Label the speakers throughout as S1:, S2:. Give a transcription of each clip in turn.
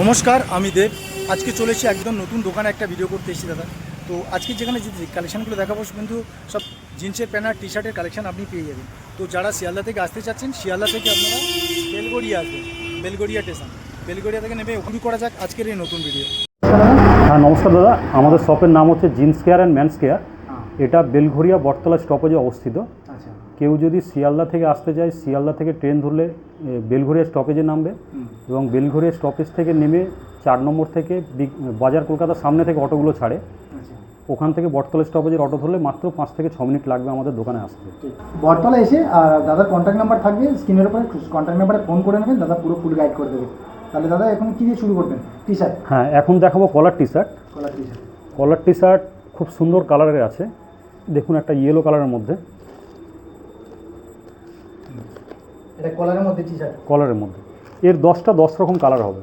S1: নমস্কার আমি দেব। আজকে চলেছি একদম নতুন দোকানে একটা ভিডিও করতে এসেছি দাদা। তো আজকে যেখানে যে কালেকশানগুলো দেখাবো কিন্তু সব জিন্সের প্যান্ট আর টি শার্টের কালেকশন আপনি পেয়ে যাবেন। তো যারা শিয়ালদা থেকে আসতে চাচ্ছেন শিয়ালদা থেকে আপনারা বেলগড়িয়া আসবেন বেলগড়িয়া স্টেশন বেলগড়িয়া থেকে নেমে ওখানে করা যাক আজকের এই নতুন ভিডিও
S2: হ্যাঁ নমস্কার দাদা। আমাদের শপের নাম হচ্ছে jeans care and man's care এটা বেলঘরিয়া বটতলা স্টপেজে অবস্থিত।
S1: আচ্ছা।
S2: কেউ যদি শিয়ালদা থেকে আসতে চায় শিয়ালদা থেকে ট্রেন ধরলে বেলঘরিয়া স্টপেজে নামবে এবং বেলঘরিয়া স্টপেজ থেকে নেমে চার নম্বর থেকে বাজার কলকাতার সামনে থেকে অটোগুলো ছাড়ে।
S1: আচ্ছা।
S2: ওখান থেকে বটতলা স্টপেজের অটো ধরলে মাত্র পাঁচ থেকে ছ মিনিট লাগবে আমাদের দোকানে আসতে।
S3: বটতলা এসে আর দাদার কন্ট্যাক্ট নাম্বার থাকবে স্ক্রিনের উপরে কন্ট্যাক্ট নাম্বারে ফোন করে নেবেন দাদা পুরো ফুল গাইড করে দেবে। তাহলে দাদা এখন কী দিয়ে শুরু করবেন? টি শার্ট
S2: হ্যাঁ এখন দেখাবো collar T shirt
S3: collar T shirt
S2: collar T shirt খুব সুন্দর কালারের আছে। দেখুন একটা ইয়েলো কালারের মধ্যে।
S3: এটা কলারের মধ্যে টি শার্ট
S2: কলারের মধ্যে। এর দশটা দশ রকম কালার হবে।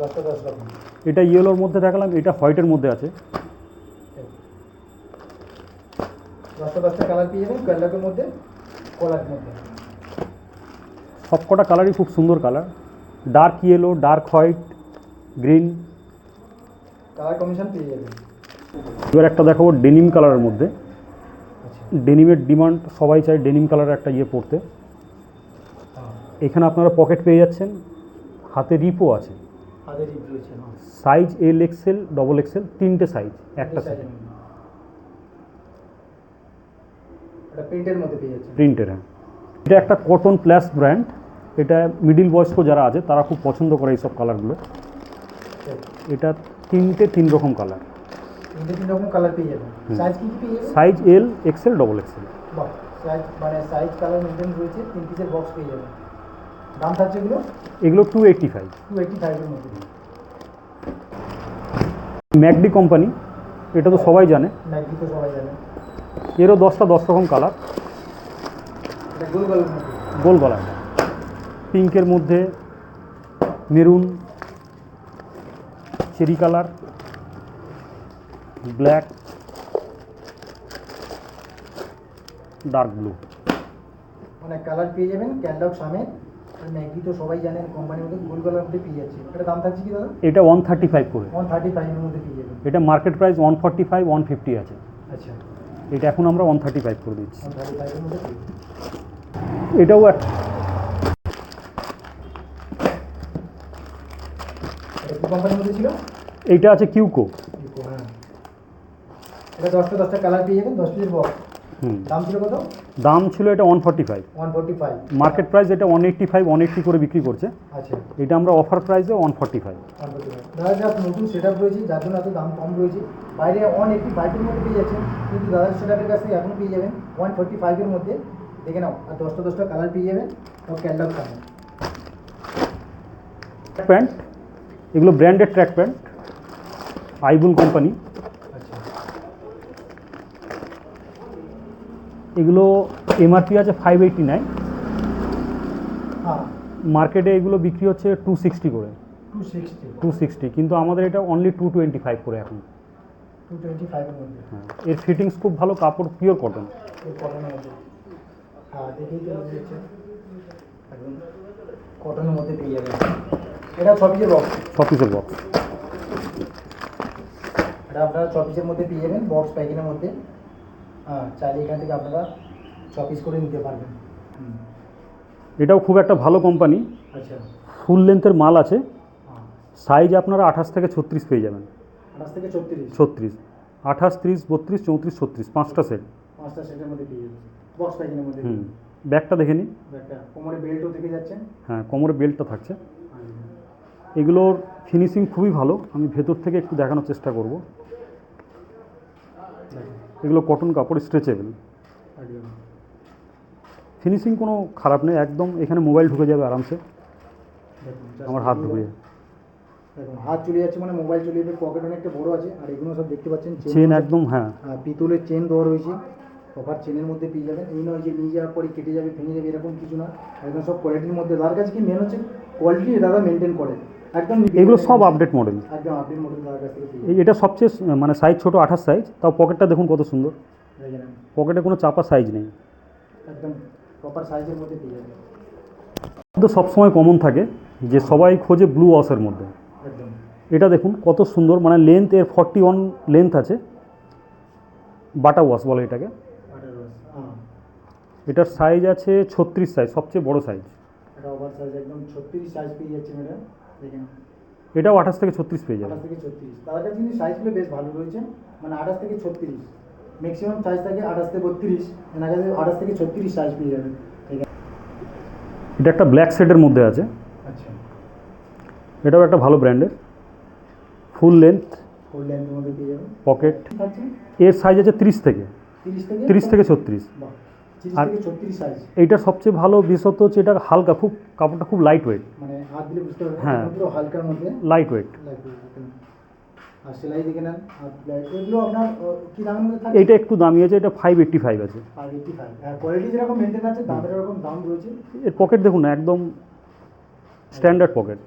S3: দশটা দশ রকম।
S2: এটা ইয়েলোর মধ্যে দেখালাম এটা হোয়াইটের মধ্যে আছে।
S3: দশটা দশটা কালার পেয়ে যাবেন মধ্যে কলারের মধ্যে।
S2: সবকটা কালারই খুব সুন্দর colour. Dark yellow dark white green
S3: colour commission পেয়ে যাবেন।
S2: এবার একটা দেখাবো ডেনিম কালারের মধ্যে।
S3: আচ্ছা।
S2: ডেনিমের ডিমান্ড সবাই চায় ডেনিম কালারের একটা ইয়ে পড়তে এখানে আপনারা পকেট পেয়ে যাচ্ছেন। হাতে রিপো আছে। Size L XL double XL তিনটে সাইজ একটা সাইজ
S3: প্রিন্টের
S2: হ্যাঁ। এটা একটা কটন প্লাস ব্র্যান্ড এটা মিডিল বয়স্ক যারা আছে তারা খুব পছন্দ করে এইসব কালারগুলো এটা তিনটে তিন রকম কালার
S3: তিন রকম কালার পেয়ে যাবেন। সাইজ কী কী পেয়ে
S2: size L XL double XL
S3: বাহ সাইজ মানে সাইজ কালার মেনটেন রয়েছে তিন পিসের বক্স পেয়ে যাবেন। দাম থাকছে এগুলো?
S2: এগুলো two eighty five
S3: two eighty ফাইভের মধ্যে।
S2: ম্যাকডি কোম্পানি এটা তো সবাই জানে।
S3: ম্যাগি তো সবাই জানে।
S2: এরও দশটা দশ রকম কালার।
S3: গোল
S2: গলা পিঙ্কের মধ্যে maroon cherry colour black dark blue.
S3: অনেক কালার পেয়ে যাবেন ক্যান্ডক সামে আর ম্যাগি তো সবাই জানেন কোম্পানির মধ্যে গোল গলার মধ্যে পেয়ে যাচ্ছে। এটা দাম থাকছে কি দাদা?
S2: এটা ওয়ান থার্টি ফাইভ করে।
S3: ওয়ান থার্টি ফাইভের মধ্যে পেয়ে যাবেন।
S2: এটা market price one forty five one fifty আছে।
S3: আচ্ছা।
S2: এটা এখন আমরা ওয়ান থার্টি ফাইভ করে দিচ্ছি। এটাও এক
S3: কোম্পানির মধ্যে ছিল?
S2: এইটা আছে কিউকো
S3: হ্যাঁ। এটা দশটা দশটা কালার পেয়ে যাবেন দশ পিসের বক্স
S2: হুম।
S3: দাম ছিল কত?
S2: দাম ছিল এটা one forty five
S3: one forty five
S2: market price এটা one eighty five one eighty করে বিক্রি করছে।
S3: আচ্ছা।
S2: এটা আমরা অফার প্রাইসে ওয়ান ফর্টি ফাইভ
S3: দাদা যা নতুন সেট আপ রয়েছে যার জন্য এত দাম কম রয়েছে। বাইরে ওয়ান এইটটি ফাইভের মধ্যে পেয়ে যাচ্ছেন কিন্তু দাদার সেট আপের কাছ এখন পেয়ে যাবেন। ওয়ান ফর্টি ফাইভের মধ্যে দেখে নাও আর দশটা দশটা কালার পেয়ে যাবেন সব ক্যান্ডাল
S2: ট্র্যাক প্যান্ট এগুলো ব্র্যান্ডেড ট্র্যাক প্যান্ট আইবুল কোম্পানি
S3: আচ্ছা
S2: এগুলো এমআরপি আছে ফাইভ এইটটি নাইন
S3: হ্যাঁ
S2: মার্কেটে এগুলো বিক্রি হচ্ছে টু সিক্সটি করে।
S3: টু সিক্সটি
S2: কিন্তু আমাদের এটা অনলি টু টোয়েন্টি ফাইভ করে এখন। হ্যাঁ এর ফিটিংস খুব ভালো কাপড় পিওর কটন
S3: হ্যাঁ কটনের মধ্যে পেয়ে যাবেন। এটা ছ পিসের বক্স
S2: ছ পিসের বক্স
S3: এটা আপনারা ছ পিসের মধ্যে পেয়ে যাবেন বক্স প্যাকিংয়ের মধ্যে। হ্যাঁ চাইলে এখান থেকে আপনারা ছ পিস করে নিতে পারবেন।
S2: এটাও খুব একটা ভালো কোম্পানি
S3: আচ্ছা।
S2: ফুল লেন্থের মাল আছে।
S3: হ্যাঁ।
S2: সাইজ আপনারা আঠাশ থেকে ছত্রিশ পেয়ে যাবেন।
S3: আঠাশ থেকে ছত্রিশ?
S2: ছত্রিশ। আঠাশ ত্রিশ বত্রিশ চৌত্রিশ ছত্রিশ পাঁচটা সেট
S3: পাঁচটা সেটের মধ্যে পেয়ে যাবেন। বক্স প্যাকিংয়ের মধ্যে
S2: হুম। ব্যাগটা দেখে নিন।
S3: কোমরে বেল্টও দেখে যাচ্ছেন?
S2: হ্যাঁ কোমরে বেল্টটা থাকছে। এগুলোর ফিনিশিং খুবই ভালো। আমি ভেতর থেকে একটু দেখানোর চেষ্টা করব। এগুলো কটন কাপড় স্ট্রেচেবল ফিনিশিং কোনো খারাপ নেই একদম এখানে মোবাইল ঢুকে যাবে আরামসে। আমার হাত ঢুকে
S3: দেখুন হাত চলে যাচ্ছে মানে মোবাইল চলে যাবে পকেট অনেকটা বড় আছে আর এগুলো সব দেখতে পাচ্ছেন
S2: চেন একদম হ্যাঁ।
S3: পিতলের চেন দেওয়া রয়েছে প্রপার চেনের মধ্যে পেয়ে যাবেন। এই নয় যে নিয়ে যাওয়ার পরে কেটে যাবে ভেঙে যাবে এরকম কিছু না। একদম সব কোয়ালিটির মধ্যে। তার কাছে কি মেন হচ্ছে? কোয়ালিটি দাদা মেনটেন করে। একদম
S2: এগুলো সব আপডেট মডেল
S3: একদম আপডেট
S2: এই এটা সবচেয়ে মানে সাইজ ছোট আঠাশ সাইজ তাও পকেটটা দেখুন কত সুন্দর। পকেটে কোনো চাপা সাইজ নেই।
S3: একদম প্রপার সাইজের মধ্যে পেয়ে যাবেন
S2: কিন্তু সবসময় কমন থাকে যে সবাই খোঁজে ব্লু ওয়াশের মধ্যে। এটা দেখুন কত সুন্দর মানে লেন্থ এর ফর্টি ওয়ান লেন্থ আছে। বাটা ওয়াশ বলে এটাকে।
S3: হ্যাঁ।
S2: এটার সাইজ আছে ছত্রিশ সাইজ সবচেয়ে বড় সাইজ
S3: এটা ওভার সাইজ একদম ছত্রিশ সাইজ পেয়ে যাচ্ছে ম্যাডাম
S2: এটাও আঠাশ থেকে ছত্রিশ পেয়ে যাবে।
S3: আঠাশ থেকে ছত্রিশ। তার কাছে কিন্তু সাইজগুলো বেশ ভালো রয়েছে মানে আঠাশ থেকে ছত্রিশ। ম্যাক্সিমাম সাইজ থাকে আঠাশ থেকে বত্রিশ এনার কাছে আঠাশ থেকে ছত্রিশ সাইজ পেয়ে যাবেন ঠিক আছে?
S2: এটা একটা ব্ল্যাক শেডের মধ্যে আছে।
S3: আচ্ছা।
S2: এটাও একটা ভালো ব্র্যান্ডের ফুল লেন্থ
S3: ফুল লেন্থের মধ্যে পেয়ে যাবেন
S2: পকেট এর সাইজ আছে ত্রিশ থেকে।
S3: তিরিশ থেকে
S2: তিরিশ থেকে ছত্রিশ। আর- এইটার সবচেয়ে ভালো বিশেষত হচ্ছে এটা হালকা খুব কাপড়টা খুব লাইট ওয়েট
S3: মানে বুঝতে পারবেন
S2: হ্যাঁ।
S3: হালকার মধ্যে
S2: লাইট ওয়েট এইটা একটু দামি আছে এটা ফাইভ এইট্টি ফাইভ আছে। এর পকেট দেখুন না একদম স্ট্যান্ডার্ড পকেট।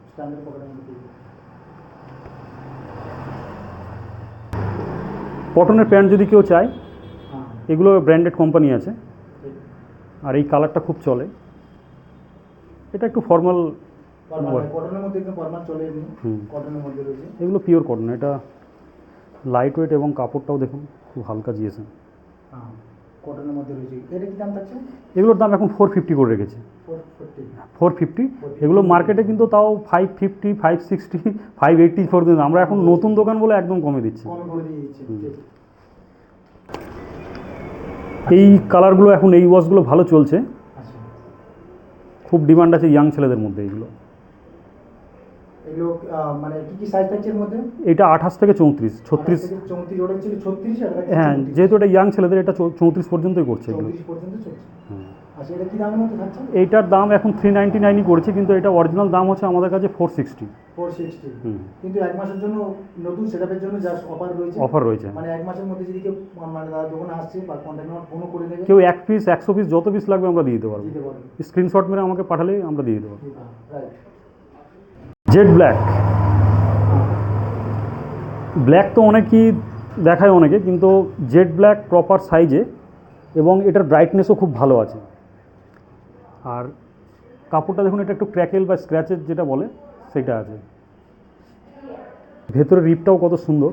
S2: কটনের প্যান্ট যদি কেউ চায়
S3: হ্যাঁ।
S2: এগুলো ব্র্যান্ডেড কোম্পানি আছে। আর এই কালারটা খুব চলে। এটা একটু ফর্মাল
S3: রয়েছে।
S2: এগুলো পিওর কটন এটা লাইট ওয়েট এবং কাপড়টাও দেখুন খুব হালকা জিয়েছে
S3: হ্যাঁ কটনের মধ্যে রয়েছে। এটা কি দাম থাকছে
S2: এগুলোর দাম এখন ফোর ফিফটি করে রেখেছে।
S3: ফোর
S2: ফিফটি এগুলো মার্কেটে কিন্তু তাও five fifty five sixty five eighty পর্যন্ত। আমরা এখন নতুন দোকান বলে একদম কমে দিচ্ছি
S3: কম করে দিয়ে দিচ্ছে
S2: হুম।
S3: ঠিক।
S2: এই কালারগুলো এখন এই ওয়াশগুলো ভালো চলছে। খুব ডিমান্ড আছে ইয়াং ছেলেদের মধ্যে
S3: আহ, মানে
S2: এটা আঠাশ থেকে চৌত্রিশ ছত্রিশ। হ্যাঁ যেহেতু এটা ইয়াং ছেলেদের এটা চৌত্রিশ পর্যন্তই করছে এগুলো।
S3: থাকছে?
S2: এইটার দাম এখন থ্রি নাইনটি নাইনই করেছে কিন্তু এটা অরিজিনাল দাম হচ্ছে আমাদের কাছে ফোর সিক্সটি
S3: ফোর সিক্সটি
S2: হুম।
S3: কিন্তু এক মাসের জন্য নতুন সেটআপের জন্য জাস্ট অফার রয়েছে।
S2: অফার রয়েছে।
S3: মানে এক মাসের মধ্যে যদি কেউ মানে দাদা দোকানে আসছে বা কন্ট্যাক্ট নাম্বার ফোনও করে নেবে
S2: কেউ এক পিস একশো পিস যত পিস লাগবে আমরা দিয়ে দিতে পারব। স্ক্রিনশট মেরে আমাকে পাঠালে আমরা দিয়ে
S3: রাইট
S2: জেড ব্ল্যাক ব্ল্যাক তো অনেকই দেখায় অনেকে কিন্তু জেড ব্ল্যাক প্রপার সাইজে এবং এটার ব্রাইটনেসও খুব ভালো আছে। আর কাপড়টা দেখুন এটা একটু ক্র্যাকেল বা স্ক্র্যাচের যেটা বলে সেটা আছে। ভেতরে রিপটাও কত সুন্দর।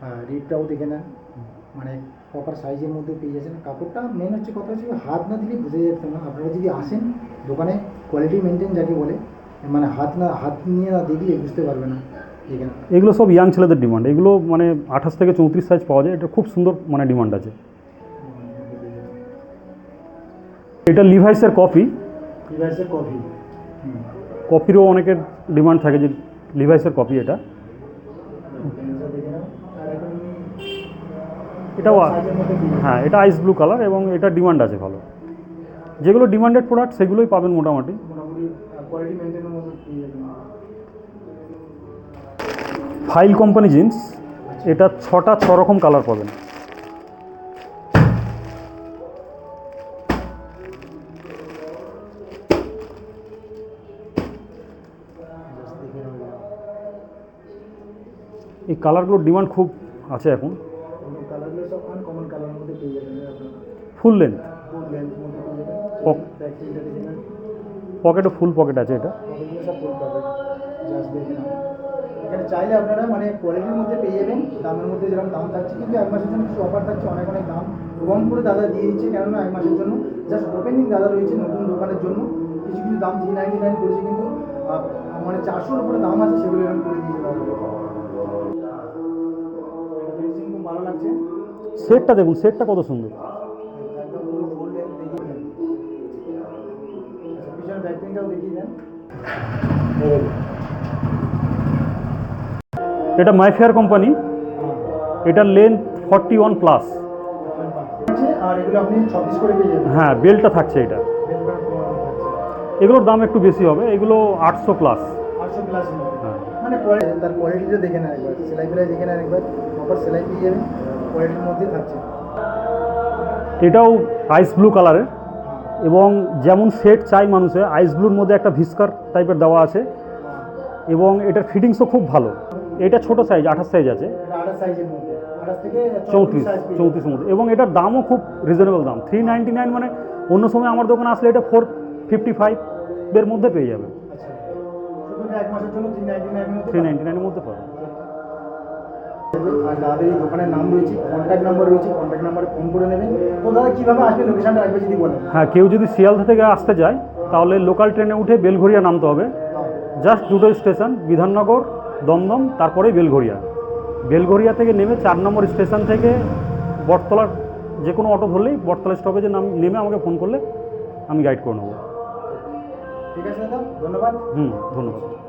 S3: হ্যাঁ রিপটাও দেখে নেন। মানে প্রপার সাইজের মধ্যে পেয়ে যাচ্ছেন। কাপড়টা মেন হচ্ছে কথা হচ্ছে হাত না দিলে বুঝে যাচ্ছে না। আপনারা যদি আসেন দোকানে কোয়ালিটি মেনটেন যাকে বলে মানে হাত না হাত নিয়ে না দেখলে বুঝতে পারবে না
S2: এগুলো সব ইয়াং ছেলেদের ডিমান্ড এগুলো মানে আঠাশ থেকে চৌত্রিশ সাইজ পাওয়া যায়। এটা খুব সুন্দর মানে ডিমান্ড আছে। এটা লিভাইসের কপি
S3: লিভাইসের কফি
S2: কপিরও অনেকের ডিমান্ড থাকে যে লিভাইসের কপি এটা। এটাও। হ্যাঁ এটা আইস ব্লু কালার এবং এটা ডিমান্ড আছে ভালো। যেগুলো ডিমান্ডেড প্রোডাক্ট সেগুলোই পাবেন মোটামুটি। ফাইল কোম্পানি জিন্স এটা ছটা ছ রকম কালার পাবেন। এই কালারগুলোর ডিমান্ড খুব আছে এখন। ফুল লেন্থ পকেটে ফুল পকেট আছে এটা?
S3: এখানে চাইলে আপনারা মানে কোয়ালিটির মধ্যে পেয়ে যাবেন। দামের মধ্যে যেরকম দাম থাকছে কিন্তু এক মাসের জন্য কিছু অফার থাকছে অনেক অনেক দাম। কম করে দাদা দিয়ে দিচ্ছে কেননা এক মাসের জন্য। জাস্ট ওপেনিং দাদা রয়েছে নতুন দোকানের জন্য। কিছু কিছু দাম থ্রি নাইনটি নাইন করেছে কিন্তু মানে চারশোর উপরে দাম আছে সেগুলো এরকম করে দিয়েছে দাদা। লাগছে?
S2: সেটটা দেখুন সেটটা কত সুন্দর। এটা মাইফেয়ার কোম্পানি এটার লেন্থ ফর্টি ওয়ান প্লাস হ্যাঁ বেল্টটা থাকছে এটা। এগুলোর দাম একটু বেশি হবে এগুলো আটশো প্লাস
S3: আটশো প্লাস মানে তার কোয়ালিটিটা দেখে নেন একবার। সেলাই ফেলাই দেখে নেন একবার। প্রপার সেলাই পেয়ে যাবেন। কোয়ালিটির মধ্যে থাকছে।
S2: এটাও আইস ব্লু কালারের এবং যেমন সেট চাই মানুষে আইস ব্লুর মধ্যে একটা ভিস্কার টাইপের দেওয়া আছে। এবং এটার ফিটিংসও খুব ভালো। এটা ছোট সাইজ আঠাশ সাইজ আছে। চৌত্রিশ চৌত্রিশের মধ্যে। এবং এটার দামও খুব রিজনেবল দাম। থ্রি নাইনটি নাইন মানে অন্য সময় আমার দোকানে আসলে এটা ফোর ফিফটি ফাইভের মধ্যে পেয়ে যাবে
S3: এক মাসের জন্য থ্রি নাইনটি নাইনের মধ্যে
S2: থ্রি নাইনটি নাইনের মধ্যে পাবে।
S3: আর দাদাদের এই দোকানের নাম রয়েছে কন্ট্যাক্ট নাম্বার রয়েছে কন্ট্যাক্ট নাম্বারে ফোন করে নেবেন তো দাদা কীভাবে আসবে লোকেশনটা একবার যদি বলেন?
S2: হ্যাঁ কেউ যদি শিয়ালদা থেকে আসতে চায় তাহলে লোকাল ট্রেনে উঠে বেলঘরিয়া নামতে হবে। জাস্ট দুটো স্টেশন বিধাননগর দমদম তারপরে বেলঘরিয়া বেলঘরিয়া থেকে নেমে চার নম্বর স্টেশন থেকে বটতলার যে কোনো অটো ধরলেই বটতলা স্টপেজে নাম নেমে আমাকে ফোন করলে আমি গাইড করে নেব।
S3: ঠিক আছে দাদা? ধন্যবাদ।
S2: হুম ধন্যবাদ।